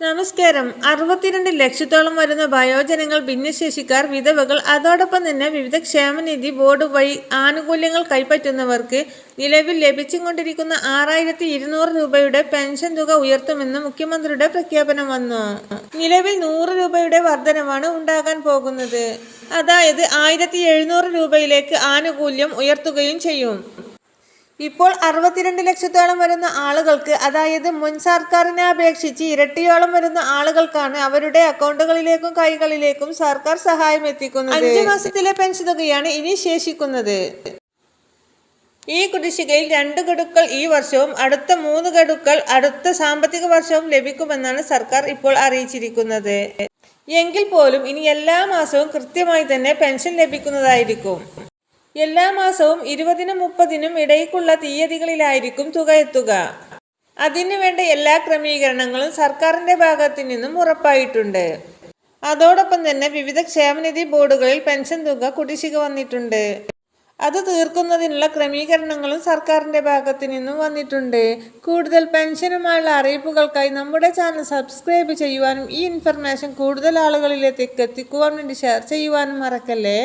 നമസ്കാരം. അറുപത്തിരണ്ട് ലക്ഷത്തോളം വരുന്ന വയോജനങ്ങൾ ഭിന്നശേഷിക്കാർ വിധവകൾ അതോടൊപ്പം തന്നെ വിവിധ ക്ഷേമനിധി ബോർഡ് വഴി ആനുകൂല്യങ്ങൾ കൈപ്പറ്റുന്നവർക്ക് നിലവിൽ ലഭിച്ചുകൊണ്ടിരിക്കുന്ന ആറായിരത്തി ഇരുന്നൂറ് രൂപയുടെ പെൻഷൻ തുക ഉയർത്തുമെന്ന് മുഖ്യമന്ത്രിയുടെ പ്രഖ്യാപനം വന്നു. നിലവിൽ നൂറ് രൂപയുടെ വർധനമാണ് ഉണ്ടാകാൻ പോകുന്നത്. അതായത് ആയിരത്തി രൂപയിലേക്ക് ആനുകൂല്യം ഉയർത്തുകയും ചെയ്യും. ഇപ്പോൾ അറുപത്തിരണ്ട് ലക്ഷത്തോളം വരുന്ന ആളുകൾക്ക് അതായത് മുൻ സർക്കാരിനെ അപേക്ഷിച്ച് ഇരട്ടിയോളം വരുന്ന ആളുകൾക്കാണ് അവരുടെ അക്കൗണ്ടുകളിലേക്കും കൈകളിലേക്കും സർക്കാർ സഹായം എത്തിക്കുന്നത്. അഞ്ച് മാസത്തിലെ പെൻഷൻ തുകയാണ് ഇനി ശേഷിക്കുന്നത്. ഈ കുടിശ്ശികയിൽ രണ്ട് ഗഡുക്കൾ ഈ വർഷവും അടുത്ത മൂന്ന് ഗഡുക്കൾ അടുത്ത സാമ്പത്തിക വർഷവും ലഭിക്കുമെന്നാണ് സർക്കാർ ഇപ്പോൾ അറിയിച്ചിരിക്കുന്നത്. എങ്കിൽ പോലും ഇനി എല്ലാ മാസവും കൃത്യമായി തന്നെ പെൻഷൻ ലഭിക്കുന്നതായിരിക്കും. എല്ലാ മാസവും ഇരുപതിനും മുപ്പതിനും ഇടയ്ക്കുള്ള തീയതികളിലായിരിക്കും തുക എത്തുക. അതിനുവേണ്ട എല്ലാ ക്രമീകരണങ്ങളും സർക്കാരിന്റെ ഭാഗത്തു നിന്നും ഉറപ്പായിട്ടുണ്ട്. അതോടൊപ്പം തന്നെ വിവിധ ക്ഷേമനിധി ബോർഡുകളിൽ പെൻഷൻ തുക കുടിശ്ശിക വന്നിട്ടുണ്ട്. അത് തീർക്കുന്നതിനുള്ള ക്രമീകരണങ്ങളും സർക്കാരിന്റെ ഭാഗത്തു നിന്നും വന്നിട്ടുണ്ട്. കൂടുതൽ പെൻഷനുമായുള്ള അറിയിപ്പുകൾക്കായി നമ്മുടെ ചാനൽ സബ്സ്ക്രൈബ് ചെയ്യുവാനും ഈ ഇൻഫർമേഷൻ കൂടുതൽ ആളുകളിലേക്ക് എത്തിക്കുവാൻ വേണ്ടി ഷെയർ ചെയ്യുവാനും മറക്കല്ലേ?